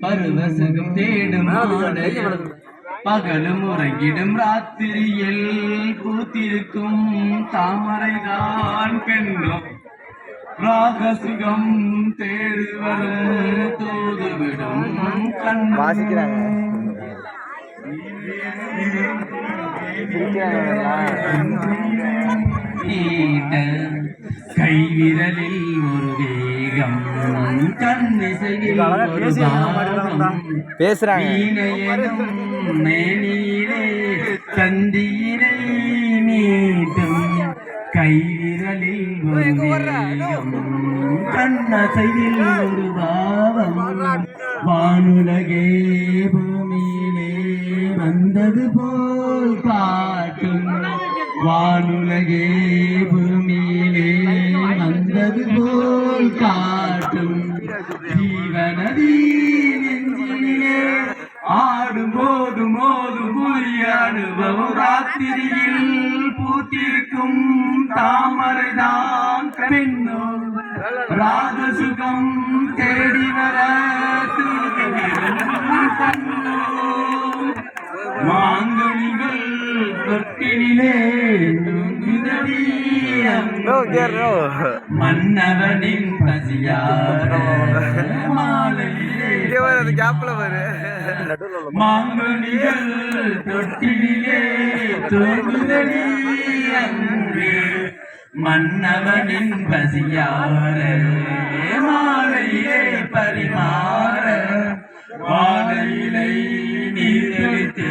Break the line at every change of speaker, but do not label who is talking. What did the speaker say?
பருவசகம் தேடும் பகலும் உறங்கிடும் ராத்திரியில் பூத்திருக்கும் தாமரைதான் பெண்ணும். ராகசுகம் தேடுவர தூதுவிடும் கண்
வாசிக்கிறாங்க.
கைவிரலில் ஒரு
பேசுறாங்க.
தந்தியினை மீட்டும் கைவிரலில் கண்ணசையில் ஒரு பாவம். வானுலகே பூமியிலே வந்தது போல் காட்டும். வானுலகே பூமியிலே கண்டது போல் காட்டும் ஜீவநதி நெஞ்சிலே. ஆடும் போது மோது புதிய அனுபவம் ராத்திரியில் பூத்திருக்கும் தாமரைதான் பெண்ணோ ராஜசுகம் தேடி வர மாங்கனிகள் தொட்டிலே
ரோ கேர் ரோ
மன்னவனின் பசியார மாலையிலே
இங்கே வர அந்த கேப்ல வரு
மாங்கனிகள் தொட்டிலே தூங்குதடி மன்னவனின் பசியார மாலையிலே பரிமாற. வாழையிலை நீர் தெளித்து